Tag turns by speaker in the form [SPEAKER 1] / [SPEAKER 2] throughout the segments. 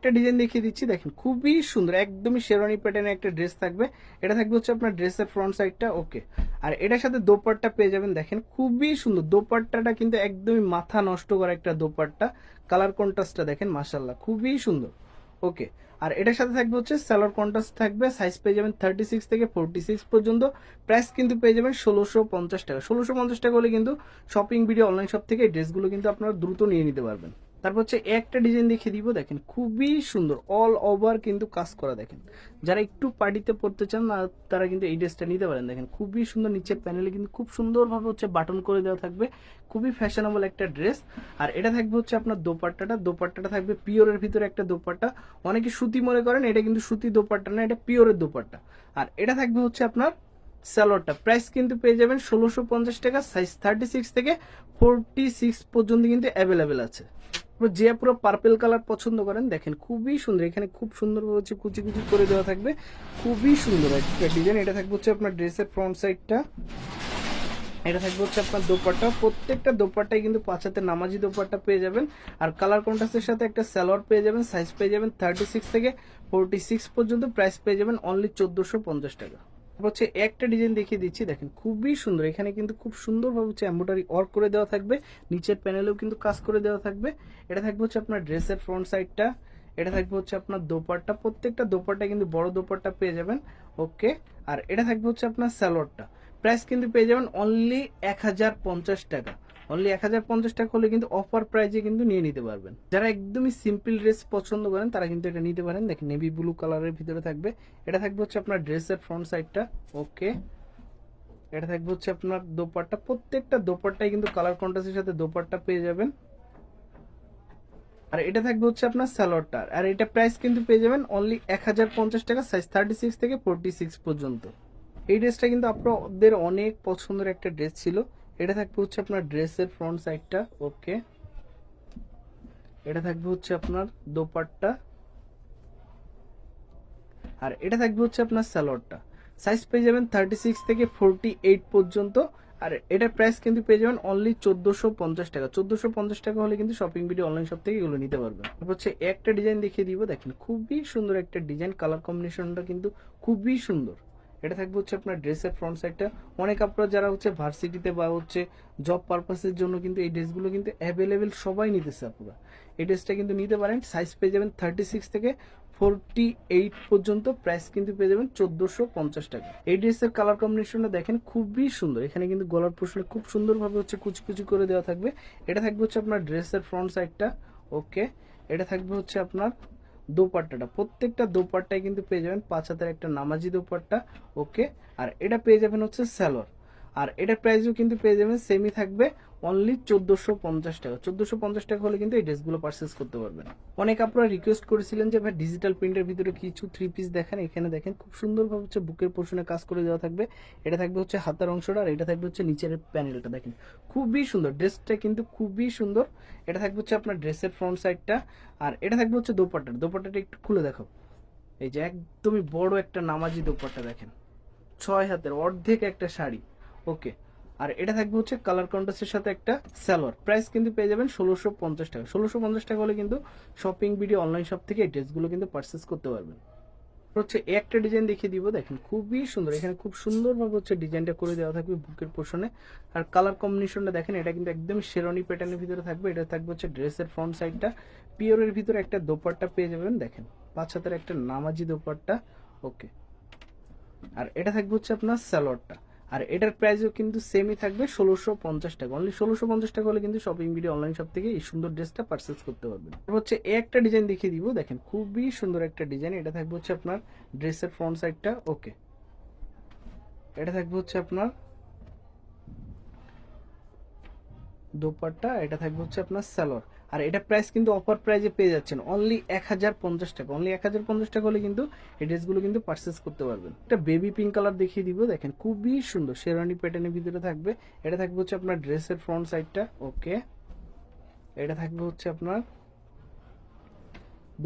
[SPEAKER 1] একটা ডিজাইন দেখিয়ে দিচ্ছি, দেখেন, খুবই সুন্দর, একদমই শেরওয়ানি প্যাটার্নের একটা ড্রেস থাকবে। এটা থাকবে হচ্ছে আপনার ড্রেসের ফ্রন্ট সাইডটা ওকে আর এটার সাথে দোপাট্টা পেয়ে যাবেন, দেখেন, খুবই সুন্দর। দোপাট্টাটা কিন্তু একদমই মাথা নষ্ট করা একটা দোপাট্টা। কালার কন্ট্রাস্টটা দেখেন মাসাল্লাহ খুবই সুন্দর ওকে আর এটার সাথে থাকবে হচ্ছে স্যালোর কন্ট্রাস্ট থাকবে সাইজ পেয়ে যাবেন থার্টি সিক্স থেকে ফোরটি সিক্স পর্যন্ত। প্রাইস কিন্তু পেয়ে যাবেন ষোলোশো পঞ্চাশ টাকা। ষোলোশো পঞ্চাশ টাকা হলে কিন্তু শপিং ভিডিও অনলাইন শপ থেকে এই ড্রেসগুলো কিন্তু আপনারা দ্রুত নিয়ে নিতে পারবেন। তারপর হচ্ছে একটা ডিজাইন দেখিয়ে দিব, দেখেন খুবই সুন্দর অল ওভার কিন্তু কাজ করা দেখেন। যারা একটু পার্টিতে পড়তে চান না, তারা কিন্তু এই ড্রেসটা নিতে পারেন। দেখেন খুবই সুন্দর নিচের প্যানেলে কিন্তু খুব সুন্দরভাবে হচ্ছে বাটন করে দেওয়া থাকবে। খুবই ফ্যাশনেবল একটা ড্রেস আর এটা থাকবে হচ্ছে আপনার দোপাট্টাটা। দোপাট্টাটা থাকবে পিওরের ভিতরে একটা দোপাট্টা। অনেকে সুতি মনে করেন, এটা কিন্তু সুতি দোপাট্টা না, এটা পিওরের দোপাট্টা। আর এটা থাকবে হচ্ছে আপনার স্যালোয়ারটা প্রাইস কিন্তু পেয়ে যাবেন ষোলোশো পঞ্চাশ টাকা সাইজ থার্টি সিক্স থেকে ফোরটি সিক্স পর্যন্ত কিন্তু অ্যাভেলেবেল আছে। যে পুরো পার্পেল কালার পছন্দ করেন, দেখেন খুবই সুন্দর। এখানে খুব সুন্দর হচ্ছে কুচি কুচি করে দেওয়া থাকবে। খুবই সুন্দর একটা ডিজাইন এটা থাকবে হচ্ছে আপনার ড্রেসের ফ্রন্ট সাইডটা এটা থাকবে হচ্ছে আপনার দোপাট্টা। প্রত্যেকটা দোপাট্টায় কিন্তু পাঁচ হাতে নামাজি দোপাট্টা পেয়ে যাবেন। আর কালার কন্ট্রাস্টের সাথে একটা স্যালোয়ার পেয়ে যাবেন। সাইজ পেয়ে যাবেন থার্টি সিক্স থেকে ফোরটি সিক্স পর্যন্ত। প্রাইস পেয়ে যাবেন অনলি চোদ্দোশো পঞ্চাশ টাকা। তারপর হচ্ছে একটা ডিজাইন দেখিয়ে দিচ্ছি, দেখেন খুবই সুন্দর। এখানে কিন্তু খুব সুন্দরভাবে হচ্ছে অ্যাম্বোটারি ওয়ার্ক করে দেওয়া থাকবে, নিচের প্যানেলেও কিন্তু কাজ করে দেওয়া থাকবে। এটা থাকবে হচ্ছে আপনার ড্রেসের ফ্রন্ট সাইডটা এটা থাকবে হচ্ছে আপনার দোপারটা প্রত্যেকটা দোপারটা কিন্তু বড় দোপারটা পেয়ে যাবেন ওকে আর এটা থাকবে হচ্ছে আপনার স্যালোয়ারটা প্রাইস কিন্তু পেয়ে যাবেন অনলি এক হাজার পঞ্চাশ টাকা। অনলি এক হাজার পঞ্চাশ টাকা হলে কিন্তু অফার প্রাইজে কিন্তু নিয়ে নিতে পারবেন। যারা একদমই সিম্পল ড্রেস পছন্দ করেন, তারা কিন্তু এটা নিতে পারেন। দেখেন নেভি ব্লু কালারের ভিতরে থাকবে। এটা থাকবে হচ্ছে আপনার ড্রেসের ফ্রন্ট সাইডটা ওকে এটা থাকবে হচ্ছে আপনার দোপাট্টা। প্রত্যেকটা দোপাট্টাই কিন্তু কালার কন্ট্রাস্টের সাথে দোপাট্টা পেয়ে যাবেন। আর এটা থাকবে হচ্ছে আপনার স্যালোয়ারটা আর এটা প্রাইস কিন্তু পেয়ে যাবেন অনলি এক হাজার পঞ্চাশ টাকা সাইজ থার্টি সিক্স থেকে ফোরটি সিক্স পর্যন্ত। এই ড্রেসটা কিন্তু আপনাদের অনেক পছন্দের একটা ড্রেস ছিল। এটা থাকবে হচ্ছে আপনার ড্রেসের ফ্রন্ট সাইডটা ওকে এটা থাকবে হচ্ছে আপনার দোপাট্টা। আর এটা থাকবে হচ্ছে আপনার স্যালোয়ারটা সাইজ পেয়ে যাবেন থার্টি সিক্স থেকে ফোরটি এইট পর্যন্ত। আর এটার প্রাইস কিন্তু পেয়ে যাবেন অনলি চোদ্দোশো পঞ্চাশ টাকা। চোদ্দোশো পঞ্চাশ টাকা হলে কিন্তু শপিং ভিডিও অনলাইন শপ থেকে এগুলো নিতে পারবেন। হচ্ছে একটা ডিজাইন দেখিয়ে দিব। দেখেন, খুবই সুন্দর একটা ডিজাইন কালার কম্বিনেশনটা কিন্তু খুবই সুন্দর। এটা থাকবে হচ্ছে আপনার ড্রেসের ফ্রন্ট সাইডটা অনেক আপনারা যারা হচ্ছে ভার্সিটিতে বা হচ্ছে জব পারপাসের জন্য কিন্তু এই ড্রেসগুলো কিন্তু অ্যাভেলেবেল সবাই নিতেছে আপনারা। এই ড্রেসটা কিন্তু নিতে পারেন সাইজ পেয়ে যাবেন থার্টি সিক্স থেকে ফোরটি এইট পর্যন্ত প্রাইস কিন্তু পেয়ে যাবেন চোদ্দোশো পঞ্চাশ টাকা। এই ড্রেসের কালার কম্বিনেশনটা দেখেন খুবই সুন্দর। এখানে কিন্তু গলার পোষণে খুব সুন্দরভাবে হচ্ছে কুচি কুচি করে দেওয়া থাকবে। এটা থাকবে হচ্ছে আপনার ড্রেসের ফ্রন্ট সাইডটা ওকে এটা থাকবে হচ্ছে আপনার দোপাট্টাটা। প্রত্যেকটা দোপাট্টায় কিন্তু পেয়ে যাবেন পাঁচ হাতের একটা নামাজি দোপাট্টা, ওকে? আর এটা পেয়ে যাবেন হচ্ছে স্যালোর আর এটার প্রাইসও কিন্তু পেয়ে যাবেন সেমই থাকবে অনলি চোদ্দোশো পঞ্চাশ টাকা। চোদ্দোশো পঞ্চাশ টাকা হলে কিন্তু এই ড্রেসগুলো পারচেস করতে পারবেন। অনেক আপনারা রিকোয়েস্ট করেছিলেন যে, ভাই ডিজিটাল প্রিন্টের ভিতরে কিছু থ্রি পিস দেখেন, এখানে দেখেন, খুব সুন্দরভাবে হচ্ছে বুকের পোর্শনে কাজ করে দেওয়া থাকবে। এটা থাকবে হচ্ছে হাতার অংশটা আর এটা থাকবে হচ্ছে নিচের প্যানেলটা দেখেন। খুবই সুন্দর ড্রেসটা কিন্তু খুবই সুন্দর। এটা থাকবে হচ্ছে আপনার ড্রেসের ফ্রন্ট সাইডটা আর এটা থাকবে হচ্ছে দোপাট্টার দোপাট্টাটা একটু খুলে দেখো এই যে একদমই বড় একটা নামাজি দোপাট্টা দেখেন। ছয় হাতের অর্ধেক একটা শাড়ি। ওকে। আর এটা থাকবে হচ্ছে কালার কন্ট্রাস্টের সাথে একটা সালোয়ার। প্রাইস কিন্তু পেয়ে যাবেন ষোলোশো পঞ্চাশ টাকা। ষোলোশো পঞ্চাশ টাকা হলে কিন্তু শপিং ভিডিও অনলাইন শপ থেকে এই ড্রেসগুলো কিন্তু পারচেস করতে পারবেন। হচ্ছে একটা ডিজাইন দেখিয়ে দিব। দেখেন, খুবই সুন্দর। এখানে খুব সুন্দরভাবে হচ্ছে ডিজাইনটা করে দেওয়া থাকবে বুকের পোষণে আর কালার কম্বিনেশনটা দেখেন, এটা কিন্তু একদম শেরনি প্যাটার্নের ভিতরে থাকবে। এটা থাকবে হচ্ছে ড্রেসের ফ্রন্ট সাইডটা পিওরের ভিতরে একটা দোপাট্টা পেয়ে যাবেন। দেখেন, পাঁচ হাতের একটা নামাজি দোপাট্টা। ওকে। আর এটা থাকবে হচ্ছে আপনার স্যালোয়ারটা আর এটার প্রাইসও কিন্তু সেমই থাকবে ষোলোশো পঞ্চাশ টাকা। অনলি ষোলোশো পঞ্চাশ টাকা হলে কিন্তু শপিং ভিডিও অনলাইন শপ থেকে এই সুন্দর ড্রেসটা পারচেস করতে পারবেন। হচ্ছে এ একটা ডিজাইন দেখিয়ে দিব, দেখেন খুবই সুন্দর একটা ডিজাইন এটা থাকবে হচ্ছে আপনার ড্রেসের ফ্রন্ট সাইডটা ওকে এটা থাকবে হচ্ছে আপনার দোপাট্টা, এটা থাকবে হচ্ছে আপনার স্যালোর আর এটা প্রাইস কিন্তু অফার প্রাইজে পেয়ে যাচ্ছেন। অনলি এক হাজার পঞ্চাশ টাকা। অনলি এক হাজার পঞ্চাশ টাকা হলে কিন্তু এই ড্রেসগুলো কিন্তু পারচেস করতে পারবেন। এটা বেবি পিঙ্ক কালার দেখিয়ে দিব, দেখেন খুবই সুন্দর। শেরানি প্যাটার্নের ভিতরে থাকবে। এটা থাকবে হচ্ছে আপনার ড্রেসের ফ্রন্ট সাইডটা ওকে এটা থাকবে হচ্ছে আপনার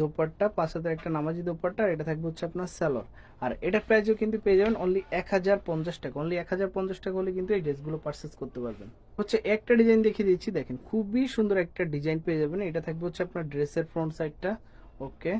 [SPEAKER 1] দোপাট্টা, পাঁচ হাজার একটা নামাজি দোপাট্টা এটা থাকবে হচ্ছে আপনার স্যালোর। আর এটার প্রাইসও কিন্তু পেয়ে যাবেন অনলি এক হাজার পঞ্চাশ টাকা। অনলি এক হাজার পঞ্চাশ টাকা হলে কিন্তু এই ড্রেসগুলো পারচেস করতে পারবেন। হচ্ছে একটা ডিজাইন দেখিয়ে দিচ্ছি, দেখেন খুবই সুন্দর একটা ডিজাইন পেয়ে যাবেন। এটা থাকবে হচ্ছে আপনার ড্রেসের ফ্রন্ট সাইডটা ওকে